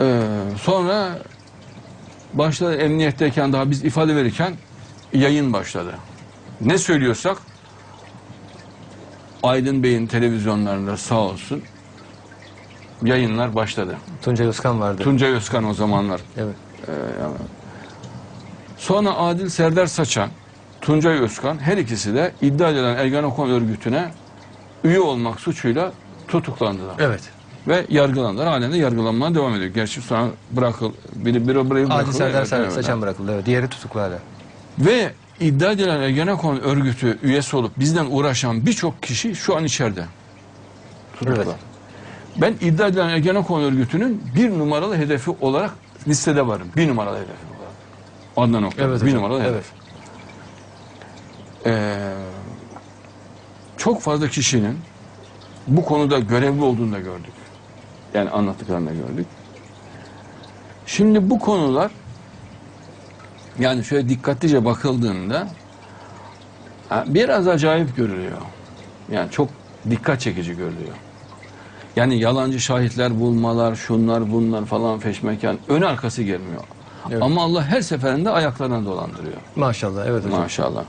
Ee, sonra başladı emniyetteyken daha biz ifade verirken yayın başladı. Ne söylüyorsak Aydın Bey'in televizyonlarında sağ olsun yayınlar başladı. Tuncay Özkan vardı. Tuncay Özkan o zamanlar. evet. Sonra Adil Serdar Saçan, Tuncay Özkan her ikisi de iddia edilen Ergenekon örgütüne üye olmak suçuyla tutuklandılar. Evet. Ve yargılandılar. Halen de yargılanmaya devam ediyor. Gerçi sonra bırakıl, biri, biri burayı Adil bırakıldı. Serdar Evet, Sa- evet. Saçan bırakıldı. Evet. Diğeri tutuklu hala. Ve iddia edilen Ergenekon örgütü üyesi olup bizden uğraşan birçok kişi şu an içeride. Tutuklu. Evet. Ben iddia edilen Ergenekon örgütünün bir numaralı hedefi olarak listede varım. Bir numaralı hedefi olarak. Adnan Oktar. Evet bir hocam, numaralı evet. hedef. Ee, çok fazla kişinin bu konuda görevli olduğunu da gördük. Yani anlattıklarını da gördük. Şimdi bu konular yani şöyle dikkatlice bakıldığında biraz acayip görülüyor. Yani çok dikkat çekici görülüyor. Yani yalancı şahitler bulmalar, şunlar bunlar falan feşmekan ön arkası gelmiyor. Evet. Ama Allah her seferinde ayaklarına dolandırıyor. Maşallah. Evet hocam. Maşallah.